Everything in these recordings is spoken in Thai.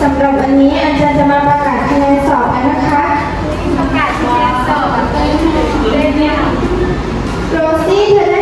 สำหรับอันนี้อาจารย์จะมาประกาศคะแนนสอบกันนะคะประกาศคะแนนสอบโรซี่เธอได้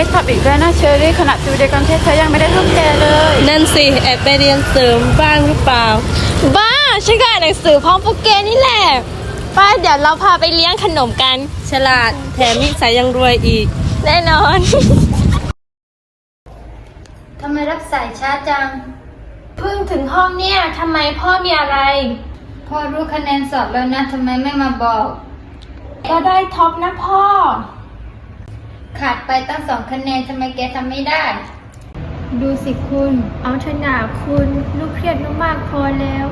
ได้ทับอีกแล้วนะเชอรี่ขณะอยู่เดียวกันเทศเธอยังไม่ได้เท่าแกเลย นั่นสิแอบไปเรียนเสริมบ้างหรือเปล่า บ้าฉันก็อ่านหนังสือพร้อมพวกแกนี่แหละป้าเดี๋ยวเราพาไปเลี้ยงขนมกัน ฉลาดแถมนิสัยยังรวยอีก แน่นอนทำไมรับสายช้าจัง เพิ่งถึงห้องเนี่ยทำไมพ่อมีอะไร พ่อรู้คะแนนสอบแล้วนะทำไมไม่มาบอก ก็ได้ท็อปนะพ่อ ขาดไปตั้งสองคะแนนทำไมแกทำไม่ได้ ดูสิคุณ เอาเถอะนาคุณลูกเครียดมากๆพอแล้ว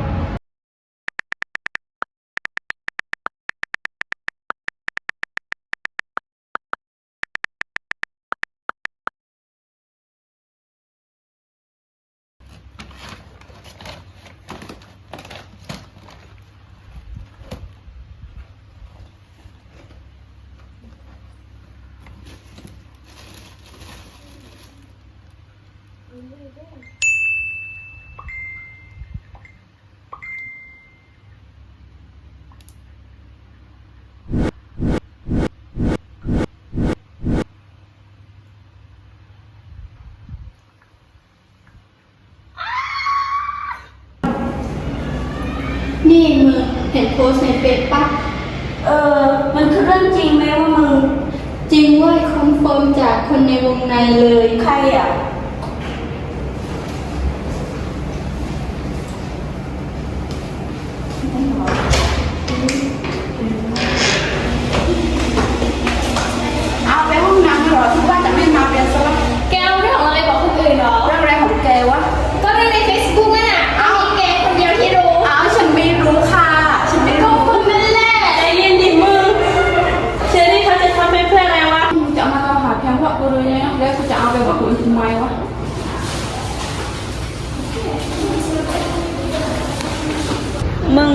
นี่มึงเห็นโพสต์ในเฟซปะเออ มันคือเรื่องจริงไหมว่ามึง จริงเว้ยคอนเฟิร์มจากคนในวงในเลย ใครอะ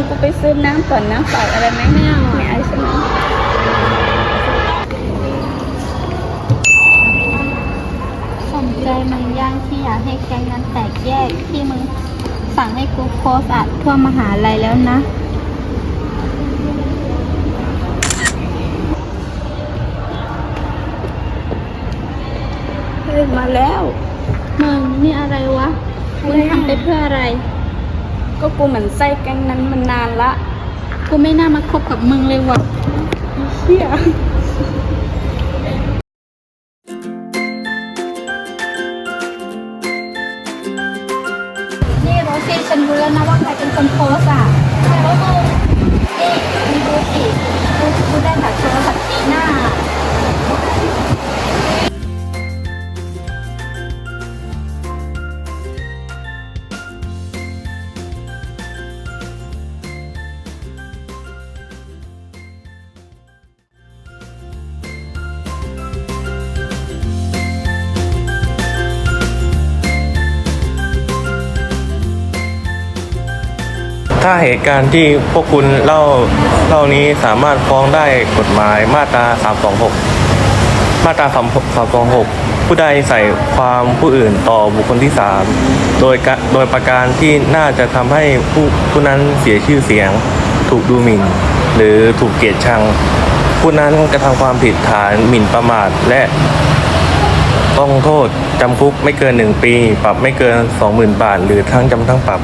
กูไปซื้อน้ำก่อนนะฝากอะไรไหมไม่เอาไม่เอาใช่ไหมสนใจมันย่างที่อยากให้แก๊งนั้นแตกแยกที่มึงสั่งให้กูโพสต์อัดทั่วมหาลัยแล้วนะเฮ้ยมาแล้ว มึงนี่อะไรวะ มึงทำไปเพื่ออะไร ก็กูเหมือนไส้แก๊งนั้นมันนานละ กูไม่น่ามาคบกับมึงเลยว่ะเฮีย ถ้าเหตุการณ์ที่พวกคุณเล่าเล่านี้สามารถฟ้องได้กฎหมายมาตรา 326 มาตรา 326 ผู้ใดใส่ความผู้อื่นต่อบุคคลที่ 3 โดยโดยประการที่น่าจะทำให้ผู้ผู้นั้นเสียชื่อเสียง ถูกดูหมิ่น หรือถูกเกลียดชัง ผู้นั้นกระทำความผิดฐานหมิ่นประมาทและต้องโทษจำคุกไม่เกิน 1 ปี ปรับไม่เกิน 20,000 บาท หรือทั้งจำทั้งปรับ